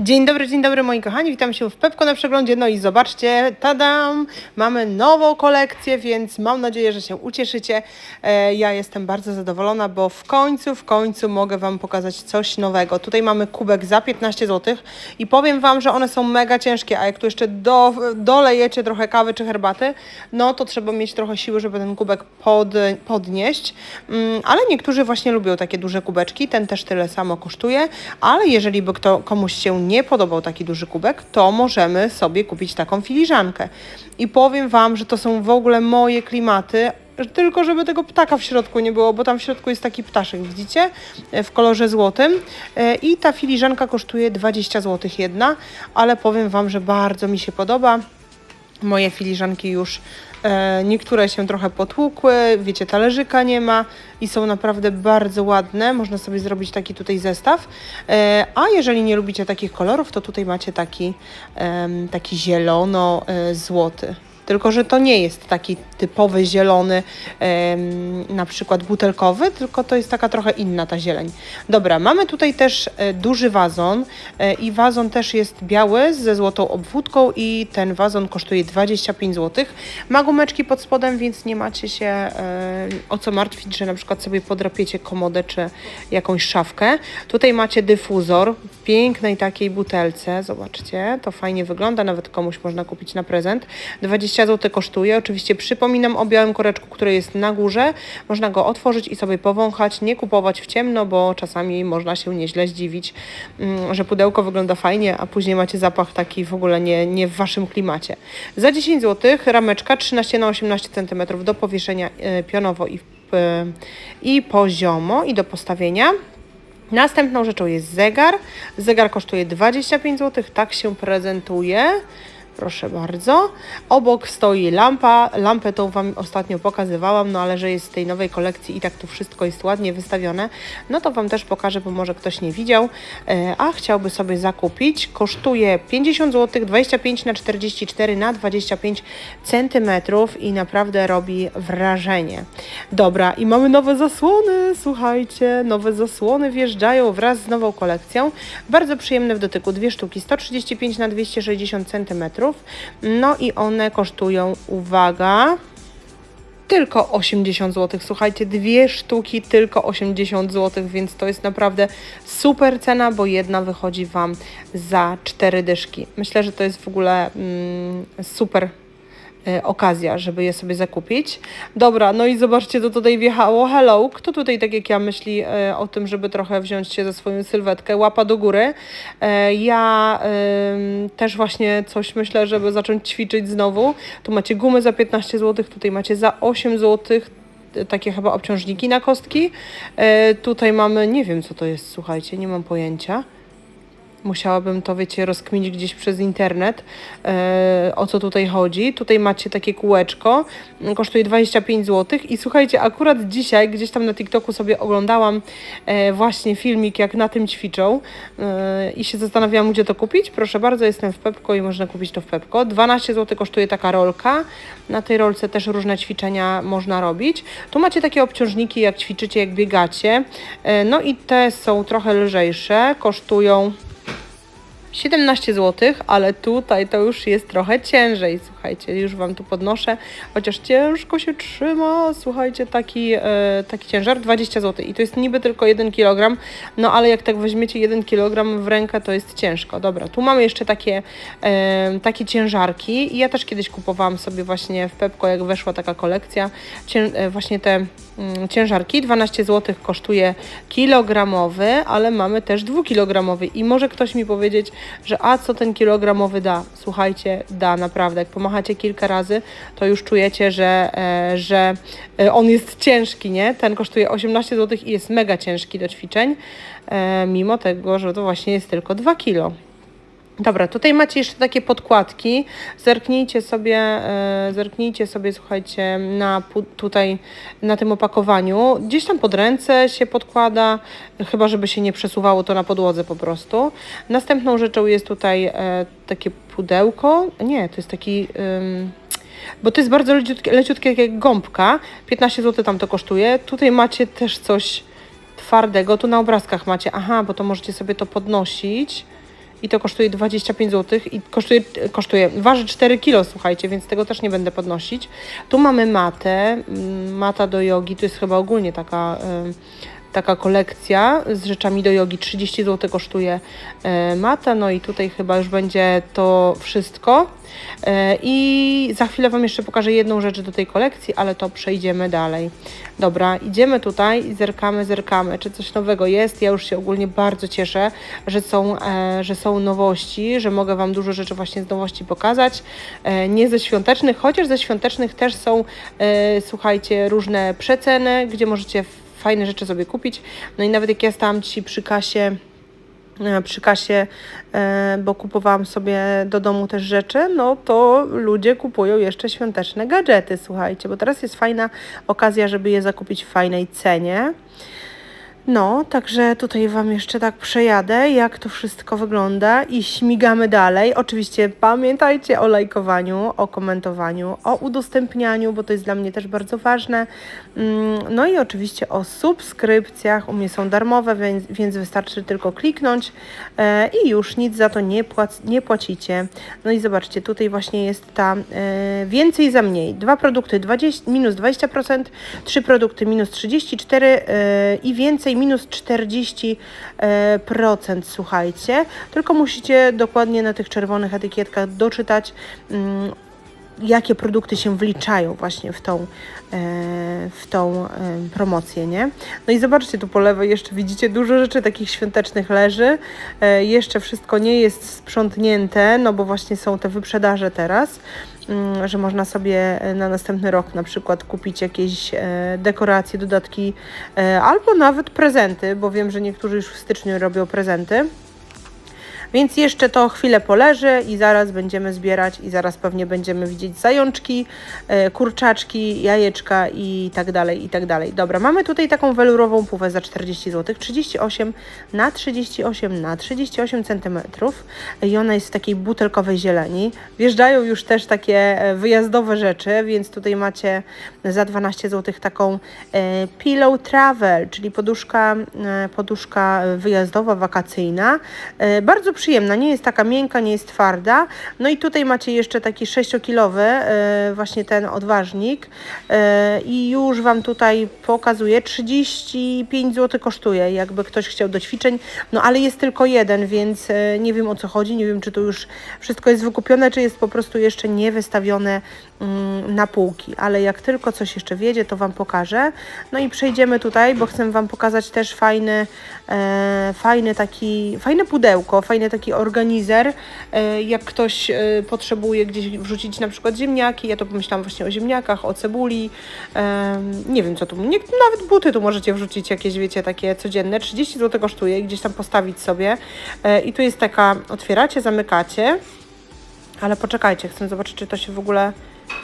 Dzień dobry, dzień dobry moi kochani, witam się w Pepko na przeglądzie. No i zobaczcie, tadam, mamy nową kolekcję, więc mam nadzieję, że się ucieszycie. E, ja jestem bardzo zadowolona, bo w końcu, w końcu mogę Wam pokazać coś nowego. Tutaj mamy kubek za 15 zł i powiem Wam, że one są mega ciężkie, a jak tu jeszcze do, dolejecie trochę kawy czy herbaty, no to trzeba mieć trochę siły, żeby ten kubek pod, podnieść. Mm, ale niektórzy właśnie lubią takie duże kubeczki, ten też tyle samo kosztuje, ale jeżeli by kto, komuś się nie podobał taki duży kubek, to możemy sobie kupić taką filiżankę. I powiem Wam, że to są w ogóle moje klimaty, tylko żeby tego ptaka w środku nie było, bo tam w środku jest taki ptaszek, widzicie, E, w kolorze złotym. E, I ta filiżanka kosztuje 20 zł jedna, ale powiem Wam, że bardzo mi się podoba. Moje filiżanki już niektóre się trochę potłukły, wiecie, talerzyka nie ma i są naprawdę bardzo ładne. Można sobie zrobić taki tutaj zestaw. E, a jeżeli nie lubicie takich kolorów, to tutaj macie taki, taki zielono-złoty. Tylko, że to nie jest taki typowy zielony, na przykład butelkowy, tylko to jest taka trochę inna ta zieleń. Dobra, mamy tutaj też e, duży wazon e, i wazon też jest biały ze złotą obwódką i ten wazon kosztuje 25 zł. Ma gumeczki pod spodem, więc nie macie się e, o co martwić, że na przykład sobie podrapiecie komodę czy jakąś szafkę. Tutaj macie dyfuzor w pięknej takiej butelce, zobaczcie, to fajnie wygląda, nawet komuś można kupić na prezent. 20 zł kosztuje, oczywiście przypominam o białym koreczku, który jest na górze, można go otworzyć i sobie powąchać, nie kupować w ciemno, bo czasami można się nieźle zdziwić, mm, że pudełko wygląda fajnie, a później macie zapach taki w ogóle nie, nie w Waszym klimacie. Za 10 zł rameczka 13 na 18 cm do powieszenia e, pionowo i, e, i poziomo i do postawienia. Następną rzeczą jest zegar. Zegar kosztuje 25 zł, tak się prezentuje. Proszę bardzo. Obok stoi lampa. Lampę tą Wam ostatnio pokazywałam, no ale że jest z tej nowej kolekcji i tak tu wszystko jest ładnie wystawione, no to Wam też pokażę, bo może ktoś nie widział, e, a chciałby sobie zakupić. Kosztuje 50 zł, 25 na 44 na 25 centymetrów i naprawdę robi wrażenie. Dobra, i mamy nowe zasłony, słuchajcie, nowe zasłony wjeżdżają wraz z nową kolekcją. Bardzo przyjemne w dotyku, dwie sztuki, 135 na 260 centymetrów. No i one kosztują, uwaga, tylko 80 zł. Słuchajcie, dwie sztuki tylko 80 zł, więc to jest naprawdę super cena, bo jedna wychodzi Wam za cztery dyszki. Myślę, że to jest w ogóle mm, super okazja, żeby je sobie zakupić. Dobra, no i zobaczcie, co tutaj wjechało. Hello, kto tutaj, tak jak ja, myśli e, o tym, żeby trochę wziąć się za swoją sylwetkę? Łapa do góry. E, ja też właśnie coś myślę, żeby zacząć ćwiczyć znowu. Tu macie gumy za 15 zł, tutaj macie za 8 zł takie chyba obciążniki na kostki. E, tutaj mamy, nie wiem co to jest, słuchajcie, nie mam pojęcia. Musiałabym to, wiecie, rozkminić gdzieś przez internet, e, o co tutaj chodzi. Tutaj macie takie kółeczko, kosztuje 25 zł. I słuchajcie, akurat dzisiaj gdzieś tam na TikToku sobie oglądałam e, właśnie filmik, jak na tym ćwiczą e, i się zastanawiałam, gdzie to kupić. Proszę bardzo, jestem w Pepko i można kupić to w Pepko. 12 zł kosztuje taka rolka. Na tej rolce też różne ćwiczenia można robić. Tu macie takie obciążniki, jak ćwiczycie, jak biegacie. E, no i te są trochę lżejsze, kosztują 17 zł, ale tutaj to już jest trochę ciężej. Słuchajcie, już Wam tu podnoszę, chociaż ciężko się trzyma. Słuchajcie, taki, e, taki ciężar 20 zł i to jest niby tylko 1 kg, no ale jak tak weźmiecie 1 kg w rękę, to jest ciężko. Dobra, tu mamy jeszcze takie, e, takie ciężarki i ja też kiedyś kupowałam sobie właśnie w Pepko, jak weszła taka kolekcja, cię, e, właśnie te ciężarki. 12 zł kosztuje kilogramowy, ale mamy też dwukilogramowy i może ktoś mi powiedzieć, że a co ten kilogramowy da? Słuchajcie, da naprawdę. Jak pomachacie kilka razy, to już czujecie, że, e, że e, on jest ciężki, nie? Ten kosztuje 18 zł i jest mega ciężki do ćwiczeń, e, mimo tego, że to właśnie jest tylko 2 kilo. Dobra, tutaj macie jeszcze takie podkładki. Zerknijcie sobie, e, zerknijcie sobie, słuchajcie, na tutaj na tym opakowaniu. Gdzieś tam pod ręce się podkłada, chyba żeby się nie przesuwało to na podłodze po prostu. Następną rzeczą jest tutaj e, takie pudełko. Nie, to jest taki. bo to jest bardzo leciutkie, leciutkie jak gąbka. 15 zł tam to kosztuje. Tutaj macie też coś twardego. Tu na obrazkach macie. Aha, bo to możecie sobie to podnosić i to kosztuje 25 zł i kosztuje, kosztuje, waży 4 kg, słuchajcie, więc tego też nie będę podnosić. Tu mamy matę, mm, mata do jogi, to jest chyba ogólnie taka, em, taka kolekcja z rzeczami do jogi, 30 zł kosztuje e, mata, no i tutaj chyba już będzie to wszystko. E, I za chwilę Wam jeszcze pokażę jedną rzecz do tej kolekcji, ale to przejdziemy dalej. Dobra, idziemy tutaj i zerkamy, zerkamy, czy coś nowego jest. Ja już się ogólnie bardzo cieszę, że są, e, że są nowości, że mogę Wam dużo rzeczy właśnie z nowości pokazać. Nie ze świątecznych, chociaż ze świątecznych też są, słuchajcie, różne przeceny, gdzie możecie fajne rzeczy sobie kupić. No i nawet jak ja stałam Ci przy kasie e, przy kasie, e, bo kupowałam sobie do domu też rzeczy, no to ludzie kupują jeszcze świąteczne gadżety, słuchajcie, bo teraz jest fajna okazja, żeby je zakupić w fajnej cenie. No, także tutaj Wam jeszcze tak przejadę, jak to wszystko wygląda i śmigamy dalej. Oczywiście pamiętajcie o lajkowaniu, o komentowaniu, o udostępnianiu, bo to jest dla mnie też bardzo ważne. Mm, No i oczywiście o subskrypcjach. U mnie są darmowe, więc, więc wystarczy tylko kliknąć e, i już nic za to nie, płac nie płacicie. No i zobaczcie, tutaj właśnie jest ta e, więcej za mniej. Dwa produkty 20, minus 20%, trzy produkty minus 34% e, i więcej minus 40%, e, słuchajcie. Tylko musicie dokładnie na tych czerwonych etykietkach doczytać, mm, jakie produkty się wliczają właśnie w tą, e, w tą e, promocję, nie? No i zobaczcie tu po lewej jeszcze widzicie dużo rzeczy takich świątecznych leży. E, Jeszcze wszystko nie jest sprzątnięte, no bo właśnie są te wyprzedaże teraz mm, że można sobie na następny rok na przykład kupić jakieś dekoracje, dodatki albo nawet prezenty, bo wiem, że niektórzy już w styczniu robią prezenty. Więc jeszcze to chwilę poleży i zaraz będziemy zbierać i zaraz pewnie będziemy widzieć zajączki, e, kurczaczki, jajeczka i tak dalej, i tak dalej. Dobra, mamy tutaj taką welurową puwę za 40 zł, 38 na 38 na 38 cm i ona jest w takiej butelkowej zieleni. Wjeżdżają już też takie e, wyjazdowe rzeczy, więc tutaj macie za 12 zł taką e, pillow travel, czyli poduszka, poduszka wyjazdowa, wakacyjna. Bardzo przyjemna, nie jest taka miękka, nie jest twarda. No i tutaj macie jeszcze taki 6-kilowy, e, właśnie ten odważnik. E, i już Wam tutaj pokazuję, 35 zł kosztuje, jakby ktoś chciał do ćwiczeń, no ale jest tylko jeden, więc e, nie wiem o co chodzi, nie wiem czy to już wszystko jest wykupione, czy jest po prostu jeszcze nie wystawione mm, na półki, ale jak tylko coś jeszcze wiedzie, to Wam pokażę. No i przejdziemy tutaj, bo chcę Wam pokazać też fajny, e, fajny taki, fajne pudełko, fajny taki organizer, e, jak ktoś e, potrzebuje gdzieś wrzucić na przykład ziemniaki, ja to pomyślałam właśnie o ziemniakach, o cebuli, e, nie wiem co tu, nie, nawet buty tu możecie wrzucić jakieś, wiecie, takie codzienne, 30 zł kosztuje i gdzieś tam postawić sobie. E, i tu jest taka, otwieracie, zamykacie, ale poczekajcie, chcę zobaczyć, czy to się w ogóle.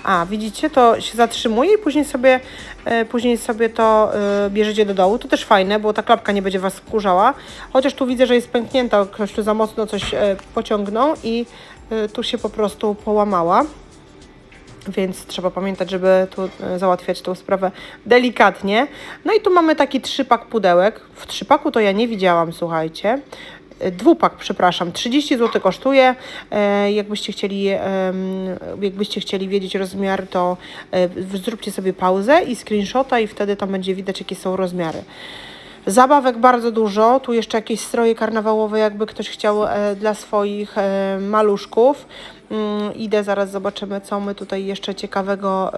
A, widzicie, to się zatrzymuje i później sobie, e, później sobie to e, bierzecie do dołu. To też fajne, bo ta klapka nie będzie Was skurzała. Chociaż tu widzę, że jest pęknięta, ktoś tu za mocno coś e, pociągnął i e, tu się po prostu połamała. Więc trzeba pamiętać, żeby tu załatwiać tą sprawę delikatnie. No i tu mamy taki trzypak pudełek. W trzypaku to ja nie widziałam, słuchajcie. Dwupak, przepraszam, 30 zł kosztuje. E, Jakbyście chcieli, jakbyście chcieli wiedzieć rozmiar, to e, zróbcie sobie pauzę i screenshota i wtedy tam będzie widać, jakie są rozmiary. Zabawek bardzo dużo, tu jeszcze jakieś stroje karnawałowe, jakby ktoś chciał e, dla swoich maluszków. Mm, idę, zaraz zobaczymy, co my tutaj jeszcze ciekawego,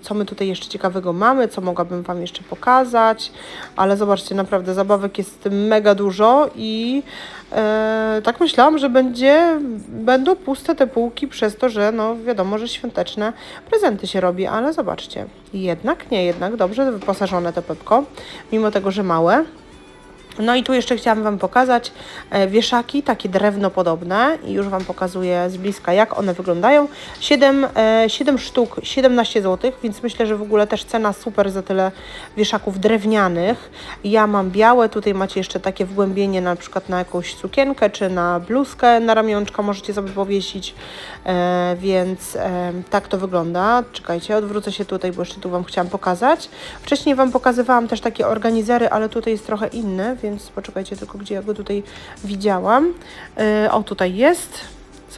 co my tutaj jeszcze ciekawego mamy, co mogłabym Wam jeszcze pokazać, ale zobaczcie, naprawdę zabawek jest mega dużo i e, tak myślałam, że będzie, będą puste te półki przez to, że no wiadomo, że świąteczne prezenty się robi, ale zobaczcie, jednak nie, jednak dobrze wyposażone to Pepko, mimo tego, że małe. No i tu jeszcze chciałam Wam pokazać e, wieszaki, takie drewno podobne i już Wam pokazuję z bliska, jak one wyglądają. 7, e, 7 sztuk, 17 zł, więc myślę, że w ogóle też cena super za tyle wieszaków drewnianych. Ja mam białe, tutaj macie jeszcze takie wgłębienie na przykład na jakąś sukienkę, czy na bluzkę na ramionczka możecie sobie powiesić, e, więc e, tak to wygląda. Czekajcie, odwrócę się tutaj, bo jeszcze tu Wam chciałam pokazać. Wcześniej Wam pokazywałam też takie organizery, ale tutaj jest trochę inny, więc poczekajcie tylko, gdzie ja go tutaj widziałam. E, o, tutaj jest.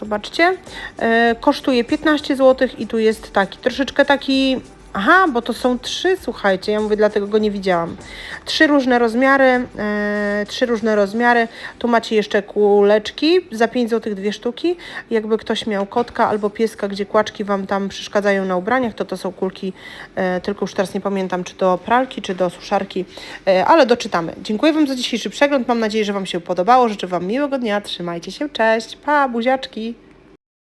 Zobaczcie. E, kosztuje 15 zł i tu jest taki, troszeczkę taki Aha, bo to są trzy, słuchajcie, ja mówię, dlatego go nie widziałam. Trzy różne rozmiary, e, trzy różne rozmiary. Tu macie jeszcze kuleczki, za 5 zł dwie sztuki. Jakby ktoś miał kotka albo pieska, gdzie kłaczki Wam tam przeszkadzają na ubraniach, to to są kulki, e, tylko już teraz nie pamiętam, czy do pralki, czy do suszarki, e, ale doczytamy. Dziękuję Wam za dzisiejszy przegląd, mam nadzieję, że Wam się podobało. Życzę Wam miłego dnia, trzymajcie się, cześć, pa, buziaczki.